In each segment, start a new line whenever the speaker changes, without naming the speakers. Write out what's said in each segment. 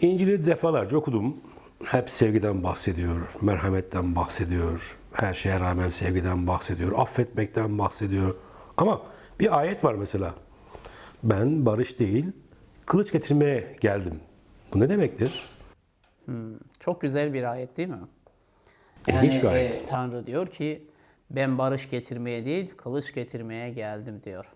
İncil'i defalarca okudum. Hep sevgiden bahsediyor, merhametten bahsediyor, her şeye rağmen sevgiden bahsediyor, affetmekten bahsediyor. Ama bir ayet var mesela. Ben barış değil, kılıç getirmeye geldim. Bu ne demektir?
Çok güzel bir ayet değil mi?
İlginç bir
e,
ayet.
Tanrı diyor ki ben barış getirmeye değil kılıç getirmeye geldim diyor.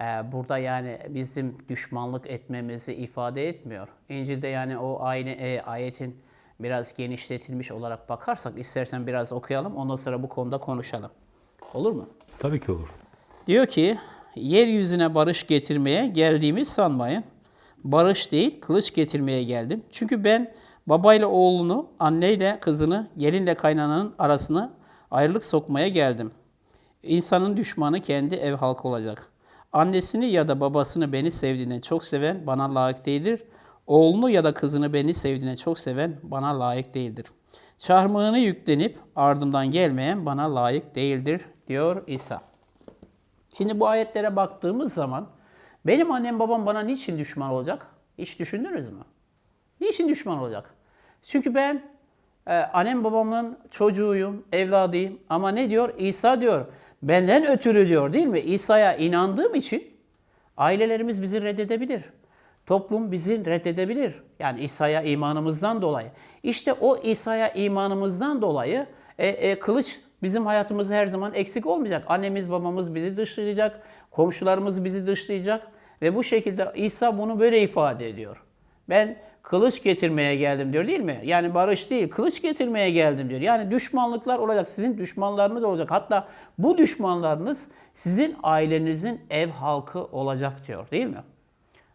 E, burada yani bizim düşmanlık etmemizi ifade etmiyor. İncil'de yani o aynı e, ayetin biraz genişletilmiş olarak bakarsak istersen biraz okuyalım ondan sonra bu konuda konuşalım. Olur mu?
Tabii ki olur.
Diyor ki, yeryüzüne barış getirmeye geldiğimi sanmayın. Barış değil, kılıç getirmeye geldim. Çünkü ben babayla oğlunu, anneyle kızını, gelinle kaynananın arasına ayrılık sokmaya geldim. İnsanın düşmanı kendi ev halkı olacak. Annesini ya da babasını beni sevdiğine çok seven bana layık değildir. Oğlunu ya da kızını beni sevdiğine çok seven bana layık değildir. Çarmıhını yüklenip ardımdan gelmeyen bana layık değildir diyor İsa. Şimdi bu ayetlere baktığımız zaman benim annem babam bana niçin düşman olacak? Hiç düşündünüz mü? Niçin düşman olacak? Çünkü ben e, annem babamın çocuğuyum, evladıyım ama ne diyor? İsa diyor benden ötürü diyor değil mi? İsa'ya inandığım için ailelerimiz bizi reddedebilir. Toplum bizi reddedebilir. Yani İsa'ya imanımızdan dolayı. İşte o İsa'ya imanımızdan dolayı e, e, kılıç bizim hayatımızda her zaman eksik olmayacak. Annemiz babamız bizi dışlayacak, komşularımız bizi dışlayacak ve bu şekilde İsa bunu böyle ifade ediyor. Ben kılıç getirmeye geldim diyor değil mi? Yani barış değil, kılıç getirmeye geldim diyor. Yani düşmanlıklar olacak, sizin düşmanlarınız olacak. Hatta bu düşmanlarınız sizin ailenizin ev halkı olacak diyor değil mi?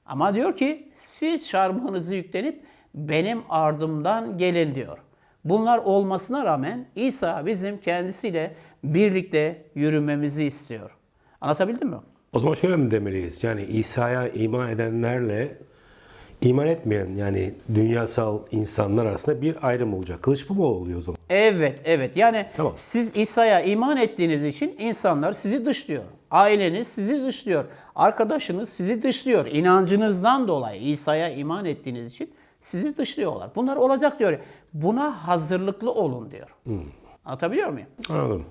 Ama diyor ki siz çarmıhınızı yüklenip benim ardımdan gelin diyor. Bunlar olmasına rağmen İsa bizim kendisiyle birlikte yürümemizi istiyor. Anlatabildim mi?
O zaman şöyle mi demeliyiz? Yani İsa'ya iman edenlerle iman etmeyen yani dünyasal insanlar arasında bir ayrım olacak. Kılıç bu mu oluyor o zaman?
Evet, evet. Yani
Tamam.
siz İsa'ya iman ettiğiniz için insanlar sizi dışlıyor. Aileniz sizi dışlıyor. Arkadaşınız sizi dışlıyor. İnancınızdan dolayı İsa'ya iman ettiğiniz için sizi dışlıyorlar. Bunlar olacak diyor. Buna hazırlıklı olun diyor. Anlatabiliyor muyum?
Anladım.